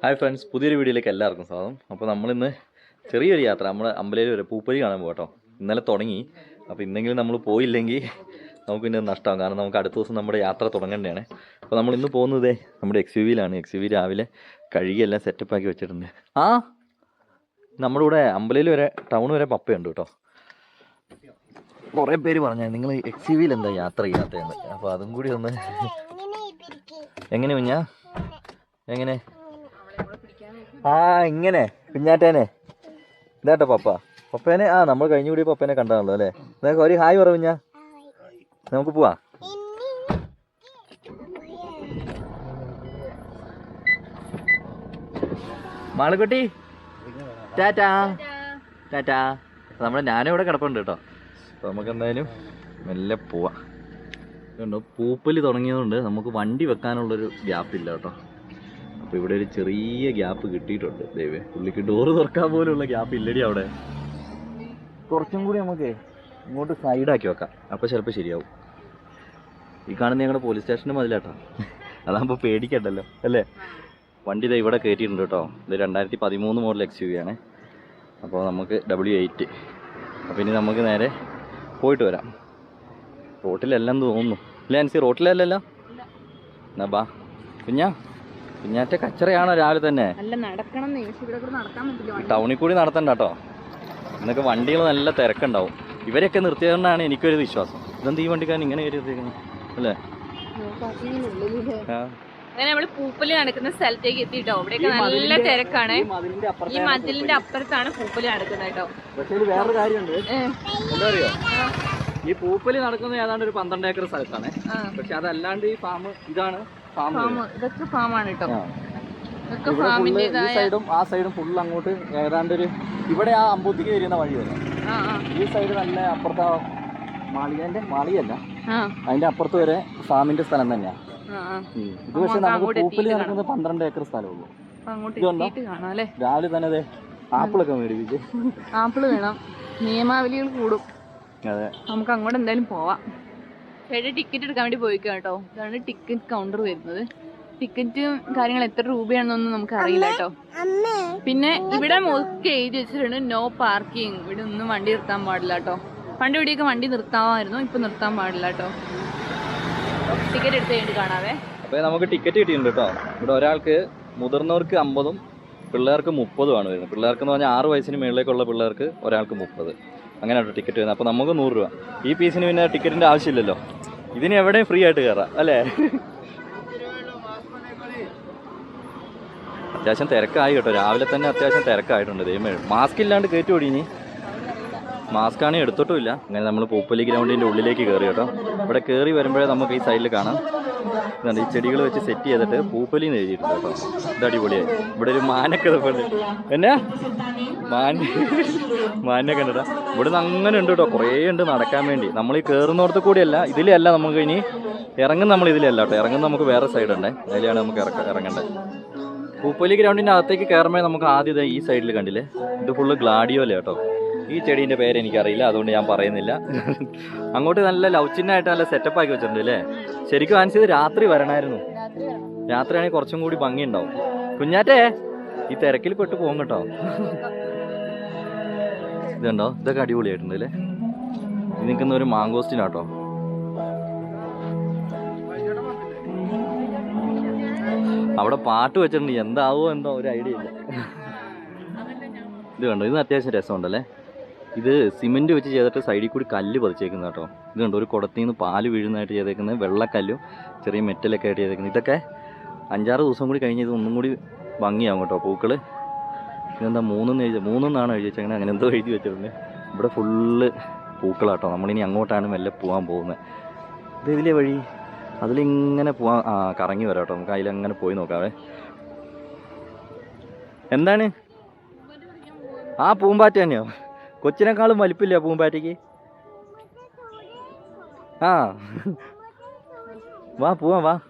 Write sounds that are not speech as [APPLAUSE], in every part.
Hi friends പുതിയൊരു വീഡിയോയിലേക്ക് എല്ലാവർക്കും സ്വാഗതം. അപ്പോൾ നമ്മളിന്ന് ചെറിയൊരു യാത്ര നമ്മൾ അമ്പലയിൽ വരെ പൂപ്പലി കാണാൻ പോകട്ടോ ഇന്നലെ തുടങ്ങി. അപ്പോൾ ഇന്നെങ്കിലും നമ്മൾ പോയില്ലെങ്കിൽ നമുക്ക് പിന്നെ നഷ്ടമാകും കാരണം നമുക്ക് അടുത്ത ദിവസം നമ്മുടെ യാത്ര തുടങ്ങേണ്ടതാണ്. അപ്പോൾ നമ്മൾ ഇന്ന് പോകുന്നത് നമ്മുടെ എക്സ് യു വിയിലാണ് എക്സ് യു വി രാവിലെ കഴുകിയെല്ലാം സെറ്റപ്പ് ആക്കി വെച്ചിട്ടുണ്ട്. ആ നമ്മുടെ കൂടെ അമ്പലയിൽ വരെ ടൗൺ വരെ പപ്പയുണ്ട് കേട്ടോ. കുറേ പേര് പറഞ്ഞാൽ നിങ്ങൾ എക്സ് യു വിയിൽ എന്താ യാത്ര ചെയ്യാത്തതെന്ന്. അപ്പോൾ അതും കൂടി ഒന്ന് എങ്ങനെ കുഞ്ഞാ? എങ്ങനെ? ആ ഇങ്ങനെ. കുഞ്ഞാറ്റേനെ. ഇതാട്ടോ പപ്പ. പപ്പേനെ ആ നമ്മൾ കഴിഞ്ഞ കൂടി പപ്പേനെ കണ്ടാണല്ലോ അല്ലേ? നിങ്ങൾക്ക് ഒരു ഹായ് പറ കുഞ്ഞാ. നമുക്ക് പോവാ. മാളക്കുട്ടി. ടാറ്റാ. ടാറ്റാ. നമ്മുടെ ഞാനും ഇവിടെ കിടപ്പുണ്ട് കേട്ടോ. നമുക്ക് എന്തായാലും മെല്ലെ പോവാ. പൂപ്പലി തുടങ്ങിയതുകൊണ്ട് നമുക്ക് വണ്ടി വെക്കാനുള്ളൊരു ഗ്യാപ്പില്ല കേട്ടോ. അപ്പോൾ ഇവിടെ ഒരു ചെറിയ ഗ്യാപ്പ് കിട്ടിയിട്ടുണ്ട്. ദൈവേ പുള്ളിക്ക് ഡോറ് തുറക്കാൻ പോലുള്ള ഗ്യാപ്പ് ഇല്ലടി അവിടെ. കുറച്ചും കൂടി നമുക്ക് ഇങ്ങോട്ട് സൈഡാക്കി വെക്കാം. അപ്പോൾ ചിലപ്പോൾ ശരിയാവും. ഈ കാണുന്ന ഞങ്ങളുടെ പോലീസ് സ്റ്റേഷന്റെ മതിലാട്ടോ. അതാകുമ്പോൾ പേടിക്കണ്ടല്ലോ അല്ലേ? വണ്ടി ഇതാ ഇവിടെ കയറ്റിയിട്ടുണ്ട് കേട്ടോ. ഇത് രണ്ടായിരത്തി പതിമൂന്ന് മോഡൽ എക്സ് യു വി ആണ്. അപ്പോൾ നമുക്ക് ഡബ്ല്യു എയ്റ്റ് അപ്പോൾ ഇനി നമുക്ക് നേരെ പോയിട്ട് വരാം. റോട്ടിലെല്ലാം തോന്നുന്നു. ഇല്ല അൻസി റോട്ടിലല്ലല്ലോ? എന്നാ ബാ. കുഞ്ഞാ. കുഞ്ഞാറ്റ കച്ചറയാണോ രാവിലെ തന്നെ? ടൗണിൽ കൂടി നടത്തണ്ട കേട്ടോ. എന്നൊക്കെ വണ്ടികൾ നല്ല തിരക്കുണ്ടാവും. ഇവരെയൊക്കെ നിർത്തിയതുകൊണ്ടാണ് എനിക്കൊരു വിശ്വാസം. ഇതെന്ത് ഈ വണ്ടിക്കാരൻ ഇങ്ങനെ അല്ലേ. അങ്ങനെ നമ്മൾ പൂപ്പൽ നടക്കുന്ന സ്ഥലത്തേക്ക് എത്തിട്ടോ അവിടെയൊക്കെ നല്ല തിരക്കാണ്. ഈ മതിലിന്റെ അപ്പുറത്താണ് പൂപ്പൽ നടക്കുന്നത് കേട്ടോ. പക്ഷേ വേറൊരു കാര്യമുണ്ട്. എന്താ അറിയോ? ഈ പൂപ്പലി നടക്കുന്നത് ഏതാണ്ട് ഒരു പന്ത്രണ്ട് ഏക്കർ സ്ഥലത്താണ്. പക്ഷെ അതല്ലാണ്ട് ഈ ഫാം ഇതാണ്. ഫാം ഇതൊക്കെ ഫാമാണ് കേട്ടോ. ഇതൊക്കെ സൈഡും ആ സൈഡും ഫുൾ അങ്ങോട്ട് ഏതാണ്ട് ഒരു ഇവിടെ ആ അമ്പൂത്തിക്ക് വരുന്ന വഴി വരെ. ഈ സൈഡ് നല്ല അപ്പുറത്തെ മാളികേന്റെ മാളികയല്ല. അതിന്റെ അപ്പുറത്ത് വരെ ഫാമിന്റെ സ്ഥലം തന്നെയാണ് ഇത് പക്ഷെ നമുക്ക് പൂപ്പിൽ നടക്കുന്നത് പന്ത്രണ്ട് ഏക്കർ സ്ഥലമുള്ളൂ രാവിലെ തന്നെ അതെ ആപ്പിളൊക്കെ മേടിപ്പിച്ച് ആപ്പിൾ വേണം. നിയമാവലികൾ കൂടും. അതെ. നമുക്ക് അങ്ങോട്ട് എന്തായാലും പോവാം. ചേട്ടൻ ടിക്കറ്റ് എടുക്കാൻ വേണ്ടി പോയിക്കാം കേട്ടോ. ഇതാണ് ടിക്കറ്റ് കൗണ്ടർ വരുന്നത്. ടിക്കറ്റും കാര്യങ്ങൾ എത്ര രൂപയാണെന്നൊന്നും നമുക്ക് അറിയില്ല കേട്ടോ പിന്നെ ഇവിടെ ഒക്കെ എഴുതി വെച്ചിട്ടുണ്ട് നോ പാർക്കിംഗ് ഇവിടെ ഒന്നും വണ്ടി നിർത്താൻ പാടില്ല കേട്ടോ. പണ്ട് ഇവിടെയൊക്കെ വണ്ടി നിർത്താമായിരുന്നു ഇപ്പൊ നിർത്താൻ പാടില്ല കേട്ടോ. ടിക്കറ്റ് എടുത്ത് കഴിഞ്ഞിട്ട് കാണാവേ. അപ്പൊ നമുക്ക് ടിക്കറ്റ് കിട്ടിയിട്ടുണ്ട് കേട്ടോ. ഇവിടെ ഒരാൾക്ക് മുതിർന്നവർക്ക് അമ്പതും പിള്ളേർക്ക് മുപ്പതുമാണ് വരുന്നത്. പിള്ളേർക്ക് എന്ന് പറഞ്ഞാൽ ആറ് വയസ്സിന് മുകളിലേക്കുള്ള പിള്ളേർക്ക് ഒരാൾക്ക് മുപ്പത്. അങ്ങനെയാണ് ടിക്കറ്റ് വരുന്നത്. അപ്പോൾ നമുക്ക് നൂറ് രൂപ. ഈ പീസിന് പിന്നെ ടിക്കറ്റിന്റെ ആവശ്യമില്ലല്ലോ. ഇതിന് എവിടെയും ഫ്രീ ആയിട്ട് കയറാം അല്ലേ? അത്യാവശ്യം തിരക്കായി കേട്ടോ. രാവിലെ തന്നെ അത്യാവശ്യം തിരക്കായിട്ടുണ്ട്. ദൈവമേ. മാസ്ക് ഇല്ലാണ്ട് കയറ്റി ഓടിഞ്ഞി മാസ്ക് ആണെങ്കിൽ എടുത്തിട്ടുമില്ല. അങ്ങനെ നമ്മൾ പൂപ്പലി ഗ്രൗണ്ടിന്റെ ഉള്ളിലേക്ക് കയറി കേട്ടോ. ഇവിടെ കയറി വരുമ്പോഴേ നമുക്ക് ഈ സൈഡിൽ കാണാം. ഇതാണ് ഈ ചെടികൾ വെച്ച് സെറ്റ് ചെയ്തിട്ട് പൂപ്പലിന്ന് എഴുതിയിട്ടുണ്ട് കേട്ടോ. ഇത് അടിപൊളിയായി. ഇവിടെ ഒരു മാനൊക്കെ എന്നാ മാൻ മാനിനെ ഇവിടെ നിന്ന് അങ്ങനെ ഉണ്ട് കേട്ടോ. കുറേ ഉണ്ട് നടക്കാൻ വേണ്ടി. നമ്മൾ ഈ കയറുന്നിടത്ത് കൂടിയല്ല ഇതിലല്ല നമുക്ക് ഇനി ഇറങ്ങുന്ന നമ്മൾ ഇതിലല്ല കേട്ടോ. ഇറങ്ങുന്ന നമുക്ക് വേറെ സൈഡ് ഉണ്ടേ. അതിലാണ് നമുക്ക് ഇറങ്ങേണ്ടത് പൂപ്പലി ഗ്രൗണ്ടിന്റെ അകത്തേക്ക് കയറുമ്പോൾ നമുക്ക് ആദ്യം ഈ സൈഡിൽ കണ്ടില്ലേ? ഇത് ഫുള്ള് ഗ്ലാഡിയോല കേട്ടോ. ഈ ചെടീന്റെ പേര് എനിക്കറിയില്ല അതുകൊണ്ട് ഞാൻ പറയുന്നില്ല. അങ്ങോട്ട് നല്ല ലൗച്ചിനായിട്ട് നല്ല സെറ്റപ്പ് ആക്കി വെച്ചിട്ടുണ്ട് അല്ലേ? ശരിക്കും ആൻസ് ഇത് രാത്രി വരണമായിരുന്നു രാത്രിയാണെങ്കിൽ കുറച്ചും കൂടി ഭംഗി ഉണ്ടാവും കുഞ്ഞാറ്റേ ഈ തിരക്കിൽ പെട്ട് പോകും കേട്ടോ. ഇതുണ്ടോ? ഇതൊക്കെ അടിപൊളിയായിട്ടുണ്ട് അല്ലേ ഇത് നിൽക്കുന്ന ഒരു മാങ്കോസ്റ്റിനാട്ടോ. അവിടെ പാട്ട് വെച്ചിട്ടുണ്ട്. എന്താവോ എന്തോ ഒരു ഐഡിയ ഇല്ല. ഇത് കണ്ടോ? ഇത് അത്യാവശ്യം രസമുണ്ടല്ലേ? ഇത് സിമെന്റ് വെച്ച് ചെയ്തിട്ട് സൈഡിൽ കൂടി കല്ല് പതിച്ചേക്കുന്ന കേട്ടോ. ഇത് കണ്ടോ? ഒരു കുടത്തിൽ നിന്ന് പാൽ വീഴുന്നതായിട്ട് ചെയ്തേക്കുന്നത്. വെള്ളക്കല്ലും ചെറിയ മെറ്റലൊക്കെ ആയിട്ട് ചെയ്തേക്കുന്നത്. ഇതൊക്കെ അഞ്ചാറ് ദിവസം കൂടി കഴിഞ്ഞ് ഇത് ഒന്നും കൂടി ഭംഗിയാവും കേട്ടോ പൂക്കൾ. ഇതെന്താ മൂന്നെന്ന് എഴുതി മൂന്നെന്നാണ് എഴുതി വെച്ചേക്കുന്നത് അങ്ങനെ എന്തോ എഴുതി വെച്ചിട്ടുണ്ട്. ഇവിടെ ഫുള്ള് പൂക്കളാട്ടോ. നമ്മളിനി അങ്ങോട്ടാണ് മെല്ലെ പോകാൻ പോകുന്നത്. ഇത് ഇതിലെ വഴി അതിലിങ്ങനെ പോവാൻ ആ കറങ്ങി വരാം കേട്ടോ നമുക്ക് അതിലങ്ങനെ പോയി നോക്കാവേ. എന്താണ്? ആ പൂമ്പാറ്റ തന്നെയോ? കൊച്ചിനേക്കാളും വലിപ്പില്ല പൂമ്പാറ്റയ്ക്ക്? ആ. വാ പോവാം വാ.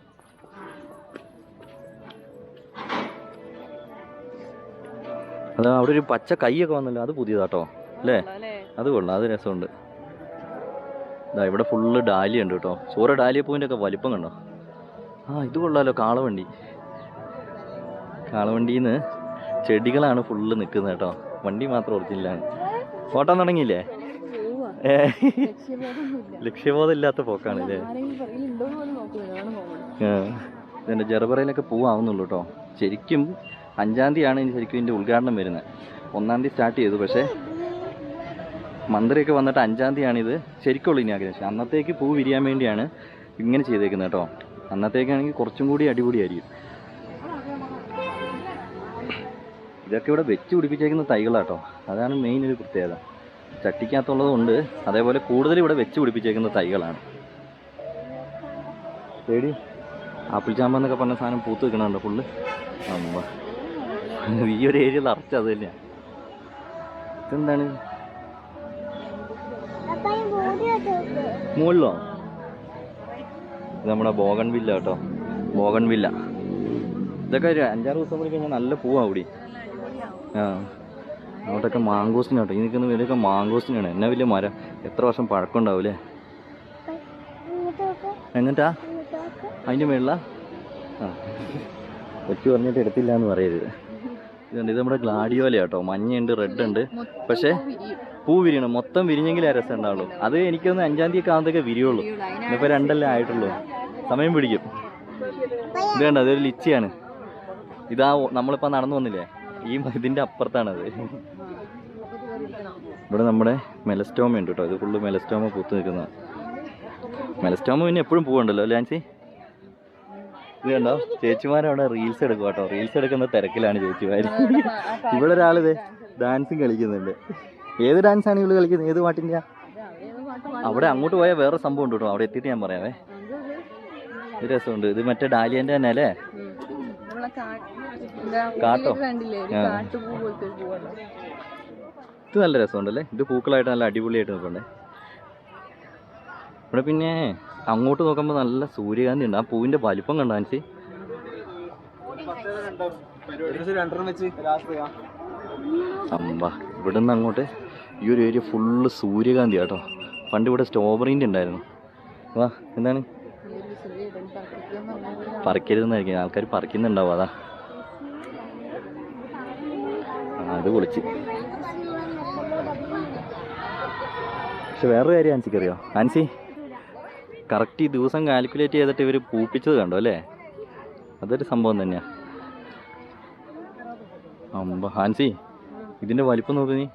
അത് അവിടെ ഒരു പച്ച കൈയൊക്കെ വന്നല്ലോ അത് പുതിയതാട്ടോ അല്ലേ? അത് കൊള്ളാം അത് രസമുണ്ട്. ഇതാ ഇവിടെ ഫുള്ള് ഡാലിയ ഉണ്ട് കേട്ടോ. സൂര്യ ഡാലിയ പൂവിന്റെ ഒക്കെ വലിപ്പം കണ്ടോ? ആ ഇത് കൊള്ളാമല്ലോ കാളവണ്ടി. കാളവണ്ടിയിൽ നിന്ന് ചെടികളാണ് ഫുള്ള് നിൽക്കുന്നത് കേട്ടോ. വണ്ടി മാത്രം ഒറിജിനലാണ് ഫോട്ടോ തുടങ്ങിയില്ലേ ലക്ഷ്യബോധം ഇല്ലാത്ത പോക്കാണ് അല്ലേ? ഇതിന്റെ ജെറബറയിലൊക്കെ പൂവാവുന്നുള്ളൂ കേട്ടോ. ശരിക്കും അഞ്ചാം തീയതിയാണ് ഇനി ശരിക്കും ഇതിന്റെ ഉദ്ഘാടനം വരുന്നത്. ഒന്നാം തീയതി സ്റ്റാർട്ട് ചെയ്തു. പക്ഷേ മന്ത്രിയൊക്കെ വന്നിട്ട് അഞ്ചാം തീയതിയാണ് ഇത്. ഇനി ആഗ്രഹിച്ചത് അന്നത്തേക്ക് പൂ വിരിയാൻ വേണ്ടിയാണ് ഇങ്ങനെ ചെയ്തേക്കുന്നത് കേട്ടോ. അന്നത്തേക്കാണെങ്കിൽ കുറച്ചും കൂടി അടിപൊളിയായിരിക്കും. ഇതൊക്കെ ഇവിടെ വെച്ച് പിടിപ്പിച്ചേക്കുന്ന തൈകളാട്ടോ അതാണ് മെയിൻ ഒരു പ്രത്യേകത. ചട്ടിക്കകത്തുള്ളതുകൊണ്ട് അതേപോലെ കൂടുതൽ ഇവിടെ വെച്ച് പിടിപ്പിച്ചേക്കുന്ന തൈകളാണ്. പേടി? ആപ്പിൾ ചാമ്പ എന്നൊക്കെ പറഞ്ഞ സാധനം പൂത്ത് നിൽക്കണുണ്ടോ ഫുള്ള് അമ്മ. ഈ ഒരു ഏരിയ നിറച്ച് അത് തന്നെയാണ് ഇതെന്താണ്? മുകളിലോ? ഇത് നമ്മുടെ ബോഗൺ വില്ല കേട്ടോ. Bougainvillea. ഇതൊക്കെ ഒരു അഞ്ചാറ് ദിവസം കൂടി കഴിഞ്ഞാൽ നല്ല പൂവാ അവിടെ. ആ. അവിടെയൊക്കെ മാങ്കോസിന് കേട്ടോ. ഈ നിൽക്കുന്ന വിലയൊക്കെ മാങ്കോസിനാണ് എന്നാ വലിയ മരം? എത്ര വർഷം പഴക്കം ഉണ്ടാവൂലേ എന്നിട്ടാ അതിന്റെ മേളിലാ? ആ. കൊച്ചു പറഞ്ഞിട്ട് എടുത്തില്ല എന്ന് പറയരുത്. ഇതുണ്ട്. ഇത് നമ്മുടെ ഗ്ലാഡിയോല കേട്ടോ. മഞ്ഞയുണ്ട് റെഡ് ഉണ്ട്. പക്ഷേ പൂ വിരിയണം. മൊത്തം വിരിഞ്ഞെങ്കിലേ രസം ഉണ്ടാവുള്ളൂ. അത് എനിക്കൊന്ന് അഞ്ചാം തീയതി കാണത്തൊക്കെ ആകുമ്പോഴത്തേക്ക് വിരിയുള്ളൂ. ഇന്നിപ്പോൾ രണ്ടല്ലേ ആയിട്ടുള്ളൂ. സമയം പിടിക്കും. ഇത് വേണ്ട അതൊരു ലിച്ചിയാണ്. ഇതാ നമ്മളിപ്പോൾ നടന്നു വന്നില്ലേ? ഈ ഇതിന്റെ അപ്പുറത്താണ് അത് ഇവിടെ നമ്മുടെ മെലസ്റ്റോമ ഉണ്ട് കേട്ടോ. ഇത് ഫുള്ള് മെലസ്റ്റോമ പൂത്ത് നിൽക്കുന്നത് മെലസ്റ്റോമ പിന്നെ എപ്പോഴും പൂവുണ്ടല്ലോ അല്ലേ ആൻസി? ഇത് കണ്ടോ? ചേച്ചിമാരവിടെ റീൽസ് എടുക്കും കേട്ടോ. റീൽസ് എടുക്കുന്ന തിരക്കിലാണ് ചേച്ചിമാർ ഇവിടെ ഒരാളിത് ഡാൻസും കളിക്കുന്നുണ്ട്. ഏത് ഡാൻസാണ് ഇവൾ കളിക്കുന്നത്? ഏത് പാട്ടിന്റെ അവിടെ അങ്ങോട്ട് പോയാൽ വേറെ സംഭവം ഉണ്ട് കേട്ടോ. അവിടെ എത്തിയിട്ട് ഞാൻ പറയാവേ. ഒരു രസമുണ്ട്. ഇത് മറ്റേ ഡാലിയന്റെ തന്നെ അല്ലേ? കാട്ടോ? ഇത് നല്ല രസമുണ്ടല്ലേ? ഇത് പൂക്കളായിട്ട് നല്ല അടിപൊളിയായിട്ട് നിൽക്കണ്ടേ ഇവിടെ പിന്നെ അങ്ങോട്ട് നോക്കുമ്പോൾ നല്ല സൂര്യകാന്തി ഉണ്ട്. ആ പൂവിന്റെ വലിപ്പം കണ്ടോ ആൻസി അമ്പ ഇവിടെ നിന്ന് അങ്ങോട്ട് ഈ ഒരു ഏരിയ ഫുള്ള് സൂര്യകാന്തി കേട്ടോ പണ്ട് ഇവിടെ സ്ട്രോബെറീന്റെ ഉണ്ടായിരുന്നു. വാ എന്താണ്? പറിക്കരുതെന്നായിരിക്കും. ആൾക്കാർ പറിക്കുന്നുണ്ടാവും അതാ. അത് പൊളിച്ച്. പക്ഷെ വേറൊരു കാര്യം ആൻസിക്ക് അറിയോ? ആൻസി കറക്റ്റ് ഈ ദിവസം കാൽക്കുലേറ്റ് ചെയ്തിട്ട് ഇവർ പൂപ്പിച്ചത് കണ്ടോ അല്ലേ? അതൊരു സംഭവം തന്നെയാ. അമ്പ ഹാൻസി ഇതിന്റെ വലിപ്പം നോക്ക് നീ.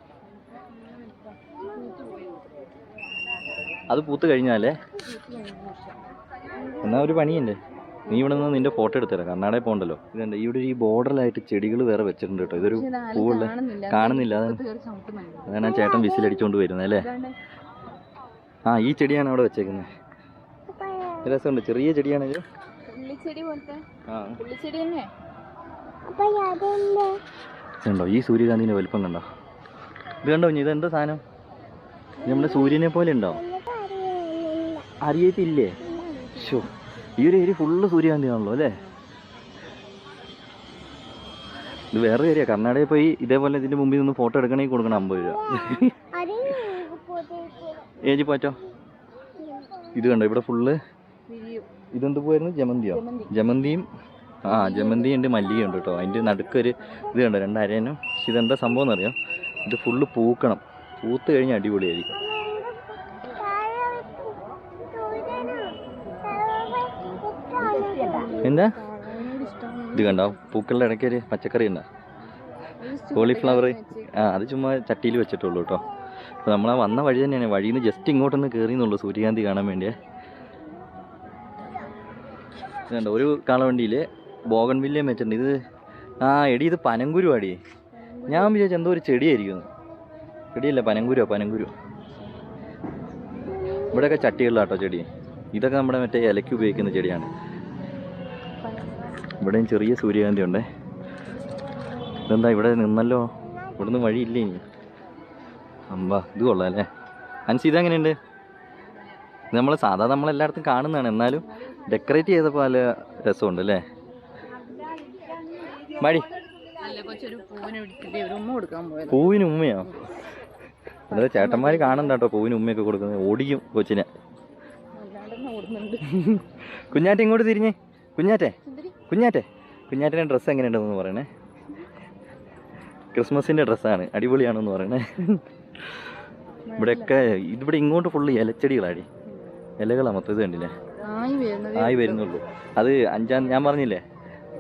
അത് പൂത്ത് കഴിഞ്ഞാലേ? എന്നാ ഒരു പണിയുണ്ട്. നീ ഇവിടെ നിന്ന് നിന്റെ ഫോട്ടോ എടുത്തരാം കർണാടകയിൽ പോകണ്ടല്ലോ. ഇതുണ്ട് ഇവിടെ ഈ ബോർഡറിലായിട്ട് ചെടികൾ വേറെ വെച്ചിട്ടുണ്ട് കേട്ടോ. ഇതൊരു പൂവുള്ള കാണുന്നില്ല. അതാണ്. ആ ചേട്ടൻ വിസിലടിച്ചുകൊണ്ട് വരുന്നത് അല്ലേ? ആ ഈ ചെടിയാണ് അവിടെ വെച്ചേക്കുന്നത് രസമുണ്ട്. ചെറിയ ചെടിയാണെങ്കിൽ കണ്ടോ ഈ സൂര്യകാന്തിന്റെ വലിപ്പം കണ്ടോ? ഇത് കണ്ടോ ഇനി ഇതെന്താ സാധനം? ഇത് നമ്മുടെ സൂര്യനെ പോലെ ഉണ്ടോ? അറിയത്തില്ലേ? ഷോ ഈ ഒരു ഏരിയ ഫുള്ള് സൂര്യകാന്തി ആണല്ലോ അല്ലേ? ഇത് വേറെ ഏരിയ. കർണാടകയിൽ പോയി ഇതേപോലെ ഇതിന്റെ മുമ്പിൽ നിന്ന് ഫോട്ടോ എടുക്കണമെങ്കിൽ കൊടുക്കണം അമ്പത് രൂപ. ഏജി പോറ്റോ ഇത് കണ്ടോ? ഇവിടെ ഫുള്ള്. ഇതെന്ത് പോയിരുന്നു? ജമന്തിയോ? ജമന്തി. ജമന്തിയും ആ ജമന്തി ഉണ്ട് മല്ലിക ഉണ്ട് കേട്ടോ. അതിന്റെ നടുക്കൊരു ഇത് കണ്ടോ? രണ്ടരേനും. പക്ഷെ ഇതെന്താ സംഭവം എന്നറിയാം? ഇത് ഫുള്ള് പൂക്കണം. പൂത്ത് കഴിഞ്ഞാൽ അടിപൊളിയായിരിക്കും. എന്താ? ഇത് കണ്ടോ? പൂക്കളുടെ ഇടയ്ക്ക് ഒരു പച്ചക്കറി ഉണ്ടോ? കോളിഫ്ലവർ. ആ അത് ചുമ്മാ ചട്ടിയിൽ വെച്ചിട്ടുള്ളൂ കേട്ടോ. അപ്പോൾ നമ്മൾ ആ വന്ന വഴി തന്നെയാണ്. വഴിയിൽ നിന്ന് ജസ്റ്റ് ഇങ്ങോട്ടൊന്ന് കയറിയെന്നുള്ളൂ സൂര്യകാന്തി കാണാൻ വേണ്ടിയേ. കണ്ടോ? ഒരു കാളവണ്ടിയിൽ ബോഗൺ വില്ലയും വെച്ചിട്ടുണ്ട്. ഇത് ആ എടി ഇത് പനങ്കുരു അടി ഞാൻ വിചാരിച്ചു എന്തോ ഒരു ചെടിയായിരിക്കും ചെടിയല്ല പനങ്കുരുവാ പനങ്കുരു. ഇവിടെയൊക്കെ ചട്ടികളിലാട്ടോ ചെടി. ഇതൊക്കെ നമ്മുടെ മറ്റേ ഇലയ്ക്ക് ഉപയോഗിക്കുന്ന ചെടിയാണ്. ഇവിടെയും ചെറിയ സൂര്യകാന്തി ഉണ്ടേ. ഇതെന്താ ഇവിടെ നിന്നല്ലോ? ഇവിടുന്ന് വഴിയില്ല ഇനി? അമ്പാ ഇത് കൊള്ളാം അല്ലേ? അൻസി ഇതെങ്ങനെയുണ്ട്? ഇത് നമ്മൾ സാധാ നമ്മളെല്ലായിടത്തും കാണുന്നതാണ്. എന്നാലും ഡെക്കറേറ്റ് ചെയ്തപ്പോൾ നല്ല രസമുണ്ട് അല്ലേ മടി പൂവിനെ ഉമ്മയോ അതായത് ചേട്ടന്മാർ കാണണ്ട കേട്ടോ പൂവിന് ഉമ്മയൊക്കെ കൊടുക്കുന്നത്. ഓടിക്കും കൊച്ചിനെ. കുഞ്ഞാറ്റ ഇങ്ങോട്ട് തിരിഞ്ഞേ. കുഞ്ഞാറ്റെ കുഞ്ഞാറ്റേ കുഞ്ഞാറ്റെ. കുഞ്ഞാറ്റിന്റെ ഡ്രസ്സ് എങ്ങനെയുണ്ടെന്ന് പറയണേ. ക്രിസ്മസിന്റെ ഡ്രസ്സാണ് അടിപൊളിയാണെന്ന് പറയണേ. ഇവിടെയൊക്കെ ഇതിവിടെ ഇങ്ങോട്ട് ഫുള്ള് ഇലച്ചെടികളാടി. ഇലകളാ മൊത്തം ഇത് കണ്ടില്ലേ? ആയി വരുന്നുള്ളൂ. അത് അഞ്ചാം ഞാൻ പറഞ്ഞില്ലേ?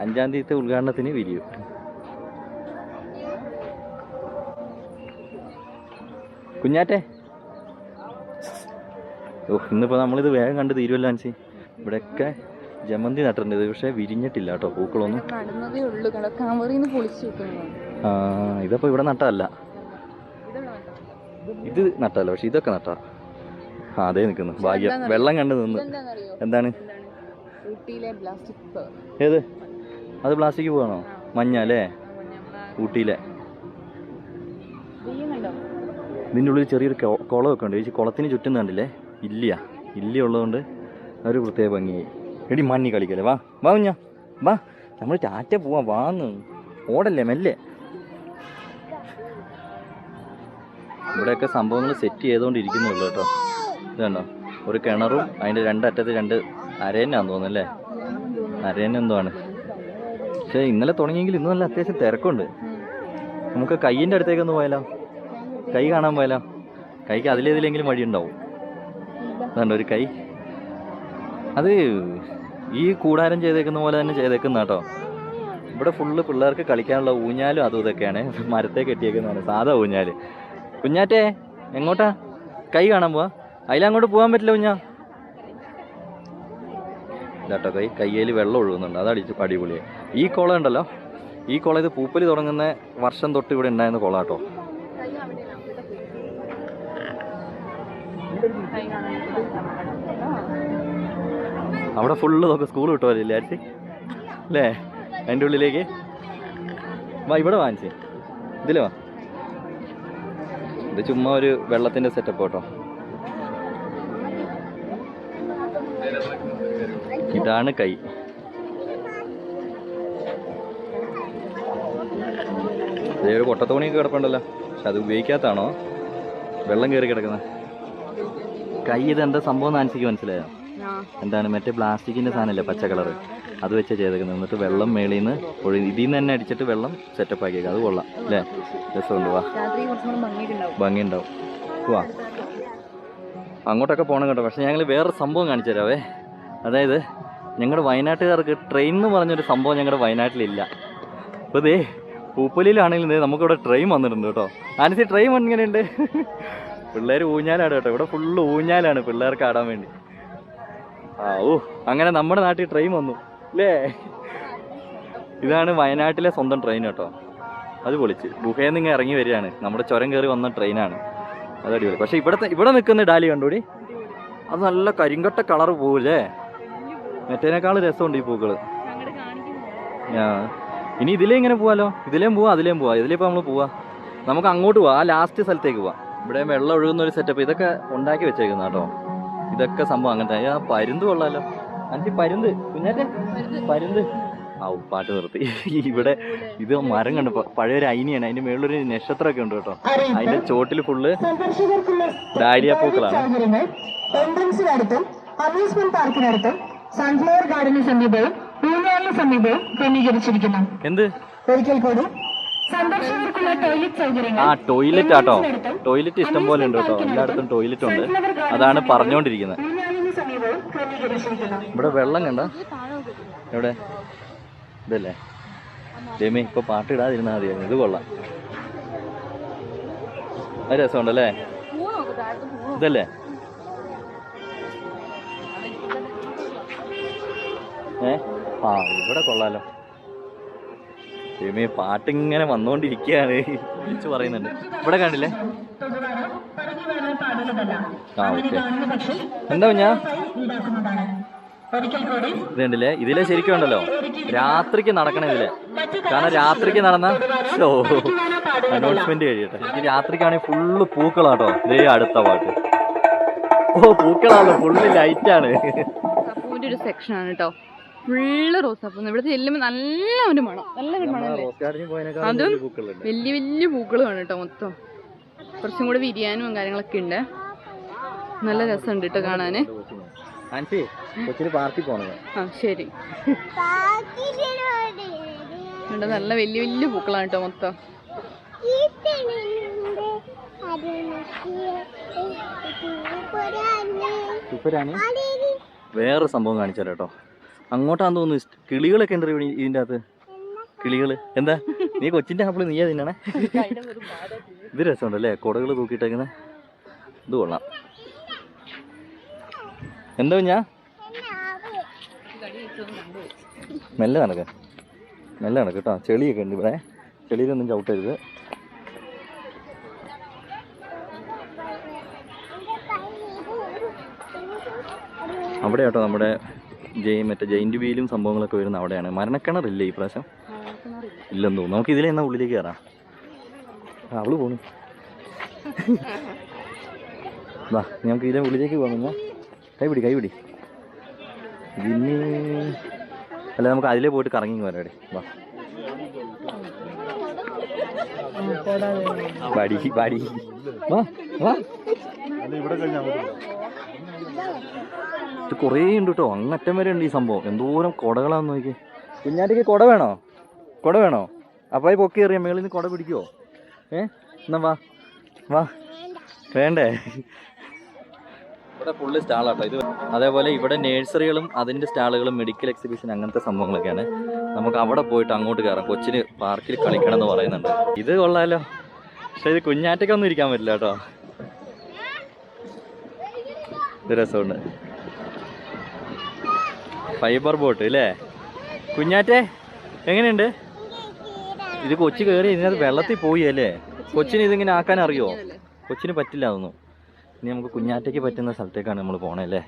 അഞ്ചാം തീയതി ഉദ്ഘാടനത്തിന് വിരിയും കുഞ്ഞാറ്റെ. ഓ ഇന്നിപ്പോൾ നമ്മളിത് വേഗം കണ്ട് തീരുമല്ലോ അൻസി. ഇവിടെയൊക്കെ ജമന്തി നട്ടിട്ടുണ്ട്. പക്ഷെ വിരിഞ്ഞിട്ടില്ല കേട്ടോ. പൂക്കളൊന്നും. ഇതപ്പോ ആ ഇതപ്പോൾ ഇവിടെ നട്ടതല്ല. ഇത് നട്ടല്ല പക്ഷെ ഇതൊക്കെ നട്ടാ. ആ അതേ നിൽക്കുന്നു ഭാഗ്യം. വെള്ളം കണ്ടു നിന്ന്. എന്താണ്? ഏത്? അത് പ്ലാസ്റ്റിക് പോവാണോ? മഞ്ഞ. അല്ലേ? ഊട്ടിയിലെ. ഇതിന്റെ ഉള്ളിൽ ചെറിയൊരു കുളമൊക്കെ ഉണ്ട്. ചേച്ചി കുളത്തിന് ചുറ്റും കണ്ടില്ലേ? ഇല്ല. ഇല്ല ഉള്ളതുകൊണ്ട് ഒരു പ്രത്യേക ഭംഗിയായി എടി മണ്ണി കളിക്കല്ലേ? വാ. വാ കുഞ്ഞ വാ. നമ്മൾ ടാറ്റ പോവാ. വാന്ന് ഓടല്ലേ മെല്ലെ. ഇവിടെയൊക്കെ സംഭവങ്ങൾ സെറ്റ് ചെയ്തുകൊണ്ടിരിക്കുന്നുള്ളൂ കേട്ടോ. ഇത് ഒരു കിണറും അതിന്റെ രണ്ടറ്റത്ത് രണ്ട് അരയന്നാന്ന് തോന്നുന്നല്ലേ? അരേന എന്തോ ആണ് പക്ഷേ ഇന്നലെ തുടങ്ങിയെങ്കിൽ ഇന്ന് നല്ല അത്യാവശ്യം തിരക്കുണ്ട്. നമുക്ക് കയ്യിന്റെ അടുത്തേക്ക് ഒന്ന് പോയാലോ? കൈ കാണാൻ പോയാലോ? കൈക്ക് അതിലേതിലെങ്കിലും വഴി ഉണ്ടാവും അതുണ്ട് ഒരു കൈ. അത് ഈ കൂടാരം ചെയ്തേക്കുന്ന പോലെ തന്നെ ചെയ്തേക്കുന്ന കേട്ടോ. ഇവിടെ ഫുള്ള് പിള്ളേർക്ക് കളിക്കാനുള്ള ഊഞ്ഞാലും അതും ഇതൊക്കെയാണ്. മരത്തെ കെട്ടിയേക്കുന്നതാണ് സാധാ ഊഞ്ഞാൽ. കുഞ്ഞാറ്റേ എങ്ങോട്ടാ? കൈ കാണാൻ പോവാ. അതിലങ്ങോട്ട് പോകാൻ പറ്റില്ല കുഞ്ഞാ. ഇതാട്ടോ കൈ കയ്യിൽ വെള്ളം ഒഴുകുന്നുണ്ട്. അത് അടിച്ച് അടിപൊളിയായി ഈ കുളം ഉണ്ടല്ലോ. ഈ കുളം ഇത് പൂപ്പലി തുടങ്ങുന്ന വർഷം തൊട്ട് ഇവിടെ ഉണ്ടായിരുന്ന കുളം കേട്ടോ അവിടെ ഫുള്ള് നോക്ക് സ്കൂൾ കിട്ടുമല്ലേ ആച്ചി അല്ലേ? അതിന്റെ ഉള്ളിലേക്ക്? വാ ഇവിടെ വാങ്ങിച്ചേ ഇതിലേ വാ. ഇത് ചുമ്മാ ഒരു വെള്ളത്തിന്റെ സെറ്റപ്പ് കേട്ടോ ഇതാണ് കൈ. ഇതേ ഒരു കൊട്ടത്തോണിയൊക്കെ കിടപ്പുണ്ടല്ലോ. പക്ഷെ അത് ഉപയോഗിക്കാത്താണോ? വെള്ളം കയറി കിടക്കുന്നത് കൈ ഇത് എന്താ സംഭവം നാൻസിക്ക് മനസ്സിലായോ? എന്താണ് മറ്റേ പ്ലാസ്റ്റിക്കിന്റെ സാധനമല്ലേ പച്ച കളറ് അത് വെച്ചാൽ ചെയ്തേക്കുന്നത്. എന്നിട്ട് വെള്ളം മേളിൽ നിന്ന് ഒഴി ഇതിൽ നിന്ന് തന്നെ അടിച്ചിട്ട് വെള്ളം സെറ്റപ്പ് ആക്കിയേക്കാം അത് കൊള്ളാം അല്ലേ? രസമുണ്ട് വാ. ഭംഗിയുണ്ടാവും. പോവാ അങ്ങോട്ടൊക്കെ പോകണം കേട്ടോ. പക്ഷേ ഞങ്ങൾ വേറൊരു സംഭവം കാണിച്ചു തരാവേ. അതായത് ഞങ്ങളുടെ വയനാട്ടുകാർക്ക് ട്രെയിൻ എന്ന് പറഞ്ഞൊരു സംഭവം ഞങ്ങളുടെ വയനാട്ടിലില്ല. അപ്പോൾ ഇതേ പൂപ്പലിയിലാണെങ്കിലും നമുക്കിവിടെ ട്രെയിൻ വന്നിട്ടുണ്ട് കേട്ടോ. ആനസി ട്രെയിൻ എങ്ങനെയുണ്ട് പിള്ളേർ ഊഞ്ഞാലാണ് കേട്ടോ. ഇവിടെ ഫുള്ള് ഊഞ്ഞാലാണ് പിള്ളേർക്ക് ആടാൻ വേണ്ടി. ആ ഓ അങ്ങനെ നമ്മുടെ നാട്ടിൽ ട്രെയിൻ വന്നു. അല്ലേ ഇതാണ് വയനാട്ടിലെ സ്വന്തം ട്രെയിൻ കേട്ടോ. അത് പൊളിച്ച്. ഗുഹയിൽ നിന്ന് ഇറങ്ങി വരികയാണ്. നമ്മുടെ ചുരം കയറി വന്ന ട്രെയിനാണ് അത് അടിപൊളി പക്ഷെ ഇവിടത്തെ ഇവിടെ നിൽക്കുന്ന ഡാലി കണ്ടോടി? അത് നല്ല കരിങ്കട്ട കളർ പോവില്ലേ? മറ്റേനേക്കാൾ രസമുണ്ട് ഈ ആ. ഇനി ഇതിലേ ഇങ്ങനെ പോവാലോ? ഇതിലേം പോവാ അതിലേം പോവാ. ഇതിലേപ്പോ നമ്മൾ പോവാ. നമുക്ക് അങ്ങോട്ട് പോവാ. ആ ലാസ്റ്റ് സ്ഥലത്തേക്ക് പോവാം. ഇവിടെ വെള്ളം ഒഴുകുന്ന ഒരു സെറ്റപ്പ് ഇതൊക്കെ ഉണ്ടാക്കി വെച്ചേക്കുന്ന കേട്ടോ ഇതൊക്കെ സംഭവം അങ്ങനത്തെ. ആ പരുന്ത് കൊള്ളാലോ. അഞ്ച് പരുന്ത്. കുഞ്ഞാറ്റെ പരുന്ത്. ആ പാട്ട് നിർത്തി. ഇവിടെ ഇത് മരം കണ്ടു. പഴയ പഴയൊരു അയിനിയാണ്. അതിന്റെ മേളിലൊരു നക്ഷത്രമൊക്കെ ഉണ്ട് കേട്ടോ. അതിന്റെ ചോട്ടിൽ ഫുള്ള് സന്ദർശകർക്കുള്ള ഡാലിയ പൂക്കളാണ്. എൻട്രൻസിനടുത്തും അമ്യൂസ്മെന്റ് പാർക്കിനടുത്തും സൺഫ്ലവർ ഗാർഡന് സമീപവും ഊഞ്ഞാലിന് സമീപവും ക്രമീകരിച്ചിരിക്കുന്നു. എന്ത്? ഒരിക്കൽ കൂടി. സന്ദർശകർക്കുള്ള ടോയ്ലറ്റ് സൗകര്യങ്ങൾ. ആ ടോയ്ലറ്റ് ആട്ടോ ടോയ്ലറ്റ് ഇഷ്ടം പോലെ ഉണ്ട് കേട്ടോ എല്ലായിടത്തും ടോയ്ലറ്റ് ഉണ്ട്. അതാണ് പറഞ്ഞുകൊണ്ടിരിക്കുന്നത്. ക്രമീകരിച്ചിരിക്കുന്നു. ഇവിടെ വെള്ളം കണ്ട. എവിടെ? ഇതല്ലേ? രമേ ഇപ്പൊ പാട്ട് ഇടാതിരുന്നാ മതിയായിരുന്നു ഇത് കൊള്ളാം. അത് രസമുണ്ടല്ലേ? ഇതല്ലേ? ഏ? ആ ഇവിടെ കൊള്ളാലോ. രമേ പാട്ടിങ്ങനെ വന്നുകൊണ്ടിരിക്കുകയാണ് വിളിച്ചു പറയുന്നുണ്ട്. ഇവിടെ കണ്ടില്ലേ? ആ എന്താ ഞാൻ കൂടി ഇതിലെ ശരിക്കും ഉണ്ടല്ലോ. രാത്രിക്ക് നടക്കണം ഇതിൽ. കാരണം രാത്രിക്ക് നടന്ന ഷോ അനൗൺസ്മെന്റ് കഴിയട്ടെ. എനിക്ക് രാത്രിക്കാണെങ്കിൽ ഫുള്ള് പൂക്കളാട്ടോ. ഇതേ അടുത്ത പാട്ട്. ഓ പൂക്കളാണല്ലോ. ഫുള്ള് ലൈറ്റാണ്. റോസാപ്പൂവിന്റെ ഒരു സെക്ഷൻ ആണ് കേട്ടോ ഫുള്ള് റോസാപ്പൂ ഇവിടെ ചെല്ലുമ്പോൾ നല്ല ഒരു മണം. നല്ല ഒരു മണം അതും വലിയ വലിയ പൂക്കളുമാണ് കേട്ടോ മൊത്തം. കുറച്ചും കൂടെ വിരിയാനും കാര്യങ്ങളൊക്കെ ഉണ്ട്. നല്ല രസമുണ്ട് കേട്ടോ കാണാന്. ആൻസി കൊച്ചിന് പാർട്ടി പോണത് ആ ശരി. ഇവിടെ നല്ല വലിയ വലിയ പൂക്കളാണ് കേട്ടോ മൊത്തം. സൂപ്പരാണ്. വേറെ സംഭവം കാണിച്ചാലോ കേട്ടോ. അങ്ങോട്ടാന്ന് തോന്നുന്നു കിളികളൊക്കെ ഉണ്ട് ഇവിടെ ഇതിന്റെ അകത്ത് കിളികൾ. എന്താ? നീ കൊച്ചിന്റെ ആപ്പിൾ നീയാ തിന്നണേ? ഇത് രസമുണ്ടല്ലേ? കൊടകൾ തൂക്കിയിട്ടേക്കുന്ന. ഇത് കൊള്ളാം. എന്താ ഞാൻ മെല്ലെ നടക്ക. മെല്ലെ നടക്ക് കേട്ടോ. ചെളിയൊക്കെ ഉണ്ട് ഇവിടെ. ചെളിയിലൊന്നും ചവിട്ടരുത്. അവിടെ കേട്ടോ നമ്മുടെ ജെയ് മറ്റേ ജയിന്റ് വീലും സംഭവങ്ങളൊക്കെ വരുന്ന അവിടെയാണ്. മരണക്കിണറില്ലേ ഈ പ്രാവശ്യം? ഇല്ലെന്ന് തോന്നുന്നു. നമുക്ക് ഇതിലെ എന്നാ ഉള്ളിലേക്ക് കയറാം. അവൾ പോണു. നമുക്ക് ഇതിലെ ഉള്ളിലേക്ക് പോകാം കൈപിടി കൈപിടി. ജിമ്മി. അല്ല നമുക്ക് അതിലേ പോയിട്ട് കറങ്ങി വരാടെ വാ. ബാടി വാ ഇത് കുറേ ഉണ്ട് കേട്ടോ. അങ്ങറ്റം വരെ ഉണ്ട് ഈ സംഭവം. എന്തോരം കുടകളാന്ന് നോക്കി കുഞ്ഞാറ്റയ്ക്ക് കുട വേണോ? കുട വേണോ? അപ്പായി പൊക്കി എറിയാം. മേളിൽ നിന്ന് കുട പിടിക്കുവോ? ഏ? എന്നാ വാ. വാ. വേണ്ടേ? ഇവിടെ ഫുള്ള് സ്റ്റാളാട്ടോ. ഇത് അതേപോലെ ഇവിടെ നേഴ്സറികളും അതിന്റെ സ്റ്റാളുകളും മെഡിക്കൽ എക്സിബിഷൻ അങ്ങനത്തെ സംഭവങ്ങളൊക്കെയാണ്. നമുക്ക് അവിടെ പോയിട്ട് അങ്ങോട്ട് കയറാം കൊച്ചിന് പാർക്കിൽ കളിക്കണം എന്ന് പറയുന്നുണ്ട്. ഇത് കൊള്ളാലോ. പക്ഷെ ഇത് കുഞ്ഞാറ്റയ്ക്കൊന്നും ഇരിക്കാൻ പറ്റില്ല കേട്ടോ. ഇത് രസമുണ്ട്. ഫൈബർ ബോട്ട് അല്ലേ കുഞ്ഞാറ്റേ എങ്ങനെയുണ്ട്? ഇത് കൊച്ചു കയറി ഇതിനകത്ത് വെള്ളത്തിൽ പോയി അല്ലേ? കൊച്ചിന് ഇതിങ്ങനെ ആക്കാൻ അറിയോ? കൊച്ചിന് പറ്റില്ല അതൊന്നും. ഇനി നമുക്ക് കുഞ്ഞാറ്റയ്ക്ക് പറ്റുന്ന സ്ഥലത്തേക്കാണ് നമ്മൾ പോണേ അല്ലേ?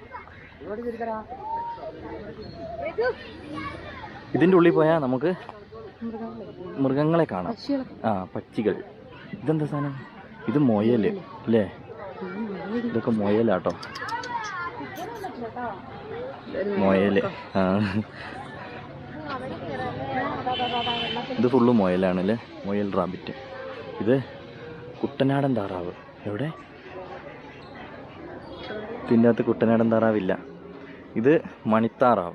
ഇതിന്റെ ഉള്ളിൽ പോയാ നമുക്ക് മൃഗങ്ങളെ കാണാം. ആ പച്ചികൾ ഇതെന്താ സാധനം? ഇത് മൊയൽ അല്ലേ? ഇതൊക്കെ മൊയലാട്ടോ. മൊയൽ ആ. ഇത് ഫുള്ള് മൊയലാണ് അല്ലേ? മൊയൽ റാബിറ്റ്. ഇത് കുട്ടനാടൻ താറാവ്. എവിടെ? ഇതിന്റെ അകത്ത് കുട്ടനാടൻ താറാവില്ല. ഇത് മണിത്താറാവ്.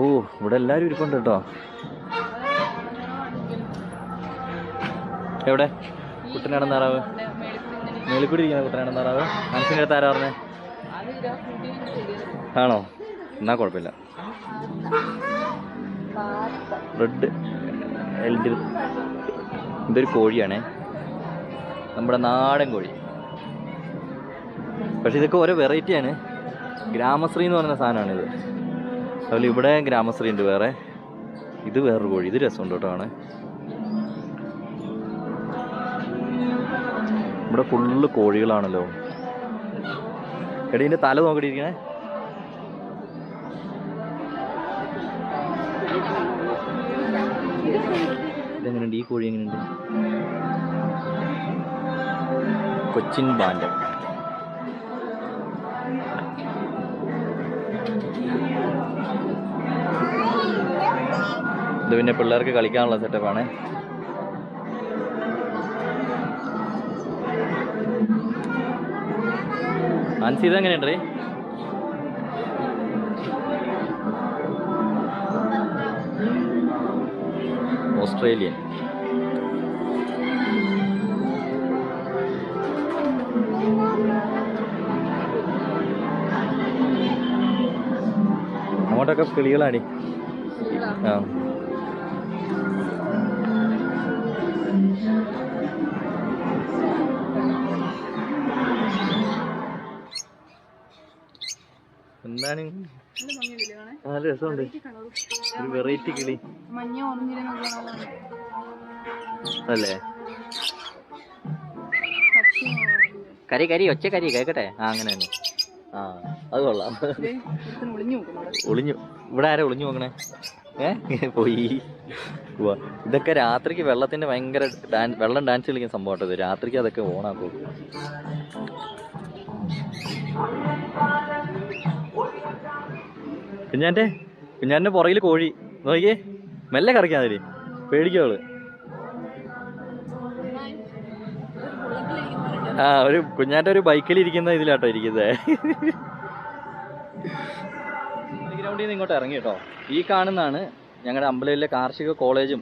ഓ ഇവിടെ എല്ലാവരും ഇരിപ്പുണ്ട് കേട്ടോ. എവിടെ? കുട്ടനാടൻ താറാവ്. മേളിക്കൂടി ഇരിക്കുന്ന കുട്ടനാടൻ താറാവ്. മനസ്സിന്റെ അടുത്ത് ആരാ പറഞ്ഞേ? ആണോ? എന്നാ കുഴപ്പമില്ല. റെഡ് എൽഡി ഇതൊരു കോഴിയാണേ. നമ്മുടെ നാടൻ കോഴി. പക്ഷെ ഇതൊക്കെ ഓരോ വെറൈറ്റിയാണ് ഗ്രാമശ്രീ എന്ന് പറയുന്ന സാധനമാണിത്. അതുപോലെ ഇവിടെ ഗ്രാമശ്രീ ഉണ്ട് വേറെ. ഇത് വേറൊരു കോഴി. ഇത് രസമുണ്ട് കേട്ടോ ആണ് ഇവിടെ ഫുള്ള് കോഴികളാണല്ലോ. എടീ ഇതിന്റെ തല നോക്കിയിരിക്കണേ ഇതെങ്ങനെയുണ്ട്? ഈ കോഴി എങ്ങനെയുണ്ട്? കൊച്ചിൻ ബാൻഡ്. ഇത് പിന്നെ പിള്ളേർക്ക് കളിക്കാനുള്ള സെറ്റപ്പാണ്. ആൻസി ഇതെങ്ങനെയുണ്ട് ഓസ്ട്രേലിയൻ. അങ്ങോട്ടൊക്കെ കിളികളാടി. ആ. എന്താണ് നല്ല രസമുണ്ട്. ഒരു വെറൈറ്റി കിളി. അല്ലേ? കരി കരി ഒച്ച കരി കേക്കട്ടെ? ആ അങ്ങനെ തന്നെ. ആ അത് കൊള്ളാം. ഒളിഞ്ഞു ഇവിടെ ആരാ ഒളിഞ്ഞു നോക്കണേ? ഏ? പോയി. ഇതൊക്കെ രാത്രിക്ക് വെള്ളത്തിന്റെ ഭയങ്കര വെള്ളം ഡാൻസ് കളിക്കുന്ന സംഭവം കേട്ടോ രാത്രിക്ക് അതൊക്കെ ഓണാക്കും. കുഞ്ഞാന്റെ കുഞ്ഞാന്റെ പുറകിൽ കോഴി. നോക്കിയേ മെല്ലെ കറിക്കാൻ തരി പേടിക്കവൾ ആ ഒരു കുഞ്ഞാന്റെ ഒരു ബൈക്കിൽ ഇരിക്കുന്ന ഇതിലാട്ടോ ഇരിക്കുന്നത് ഗ്രൗണ്ടിൽ നിന്ന് ഇങ്ങോട്ട് ഇറങ്ങി കേട്ടോ. ഈ കാണുന്നതാണ് ഞങ്ങളുടെ അമ്പലയിലെ കാർഷിക കോളേജും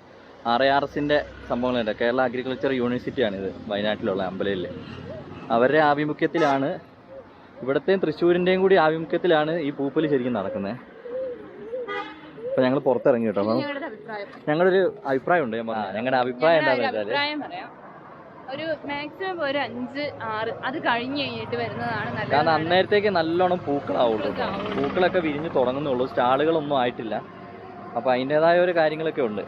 ആർ എ ആർ എസിന്റെ സംഭവങ്ങളുണ്ട്. കേരള അഗ്രികൾച്ചർ യൂണിവേഴ്സിറ്റിയാണിത് വയനാട്ടിലുള്ള അമ്പലയിൽ അവരുടെ ആഭിമുഖ്യത്തിലാണ് ഇവിടത്തെയും തൃശ്ശൂരിന്റെയും കൂടി ആഭിമുഖ്യത്തിലാണ് ഈ പൂപ്പൽ ശരിക്കും നടക്കുന്നത് അപ്പോൾ ഞങ്ങൾ പുറത്തിറങ്ങി കേട്ടോ അപ്പം ഞങ്ങളുടെ അഭിപ്രായം. ഉണ്ട് ഒരു അഭിപ്രായമുണ്ട് ഞാൻ പറഞ്ഞത്. ഞങ്ങളുടെ അഭിപ്രായം എന്താ എന്താണെന്ന് വെച്ചാൽ അഭിപ്രായം പറയാം. ഒരു മാക്സിമം ഒരു അഞ്ച് ആറ് അത് കഴിഞ്ഞ് കഴിഞ്ഞിട്ട് വരുന്നതാണ് കാരണം അന്നേരത്തേക്ക് നല്ലോണം. പൂക്കളാവുള്ളൂ. പൂക്കളൊക്കെ വിരിഞ്ഞ് തുടങ്ങുന്നുള്ളൂ. സ്റ്റാളുകളൊന്നും ആയിട്ടില്ല. അപ്പോൾ അതിന്റെതായ ഒരു കാര്യങ്ങളൊക്കെ ഉണ്ട്.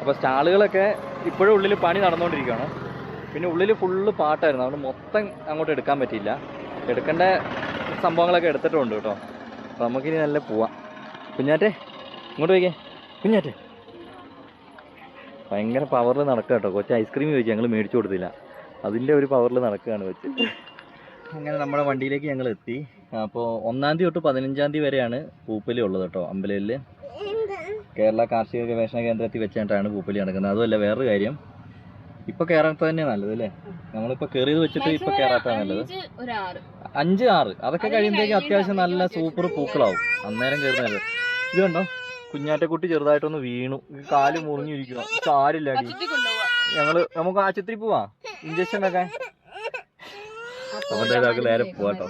അപ്പോൾ സ്റ്റാളുകളൊക്കെ ഇപ്പോഴും ഉള്ളിൽ പണി നടന്നുകൊണ്ടിരിക്കുകയാണ്. പിന്നെ ഉള്ളിൽ ഫുള്ള് പാട്ടായിരുന്നു. അതുകൊണ്ട് മൊത്തം അങ്ങോട്ട് എടുക്കാൻ പറ്റിയില്ല. എടുക്കേണ്ട സംഭവങ്ങളൊക്കെ എടുത്തിട്ടുണ്ട് കേട്ടോ. അപ്പോൾ നമുക്കിനി നല്ല പോവാം. കുഞ്ഞാറ്റെ ഇങ്ങോട്ട് വയ്ക്കേ കുഞ്ഞാറ്റ്. ഭയങ്കര പവറിൽ നടക്കുക കേട്ടോ കൊച്ചു ഐസ്ക്രീം ചോദിച്ചു. ഞങ്ങൾ മേടിച്ചു കൊടുത്തില്ല. അതിന്റെ ഒരു പവറിൽ നടക്കുകയാണ് വെച്ച് അങ്ങനെ നമ്മുടെ വണ്ടിയിലേക്ക് ഞങ്ങൾ എത്തി. അപ്പോൾ ഒന്നാം തീയതി തൊട്ട് പതിനഞ്ചാം തീയതി വരെയാണ് പൂപ്പലി ഉള്ളത് കേട്ടോ അമ്പലയിൽ കേരള കാർഷിക ഗവേഷണ കേന്ദ്രത്തിൽ വെച്ചിട്ടാണ് പൂപ്പലി നടക്കുന്നത്. അതുമല്ല വേറൊരു കാര്യം. ഇപ്പൊ കയറാത്ത തന്നെ നല്ലത് അല്ലേ? നമ്മളിപ്പോ കയറിയത് വെച്ചിട്ട് ഇപ്പൊ കയറാത്ത നല്ലത്. അഞ്ച് ഒരു ആറ്. അഞ്ച് ആറ് അതൊക്കെ അത് കഴിയുമ്പോഴേക്കും അത്യാവശ്യം നല്ല സൂപ്പർ പൂക്കളാവും. അന്നേരം കയറുന്നത് ഇത് കണ്ടോ? കുഞ്ഞാറ്റക്കുട്ടി ചെറുതായിട്ടൊന്ന് വീണു. കാൽ മുറിഞ്ഞിരിക്കുക കാലില്ല അടി. ഞങ്ങൾ നമുക്ക് ആശുപത്രി പോവാ. [LAUGHS] ഇഞ്ചക്ഷൻ ഒക്കെ. നേരെ പോവാട്ടോ.